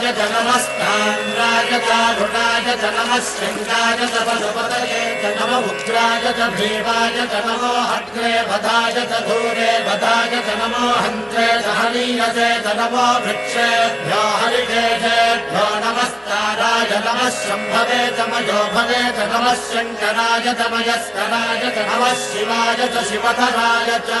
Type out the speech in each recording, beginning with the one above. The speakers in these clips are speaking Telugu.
रुद्राय च नमस्तान्द्राय चारुणाय च नमः शृङ्गाय च पशुपतये च नम उग्राय च भीमाय च नमो हग्रे वधाय च धूरे वधाय च नमो हन्त्रे च हनीयसे च नमो वृक्षेभ्यो हरिकेशेभ्यो नमस्ताराय नमः शम्भवे च नमः शङ्कराय च नमः शिवाय च शिवधराय च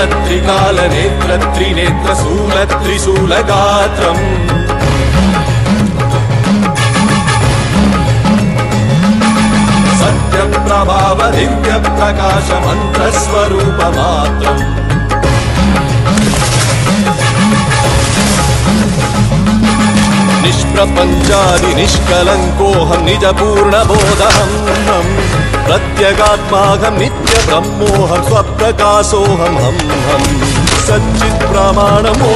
कालनेत्रत्रिनेत्रशूलत्रिशूलगात्रम् सत्यप्रभावदिव्यप्रकाशमन्त्रस्वरूपमात्रम् నిష్ప్రపంచాది నిష్కలంకోహం నిజ పూర్ణబోధహం ప్రత్యగాత్మాహం నిత్య బ్రహ్మోహం స్వప్రకాశోహం హం హం. సచ్చిత్ ప్రమాణమో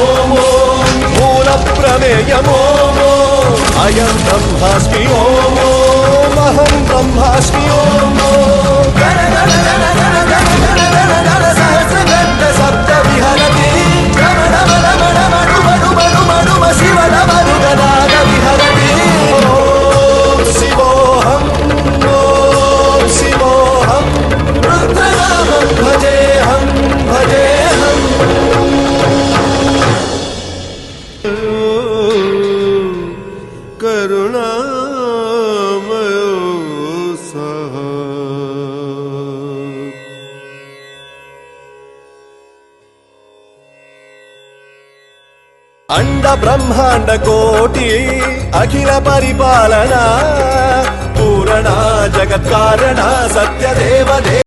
మూల ప్రమేయమో అయం బ్రహ్మాస్మి ఓమో. అండ బ్రహ్మాండ కోటి అఖిల పరిపాలన పూరణ జగత్కారణ సత్యదేవదే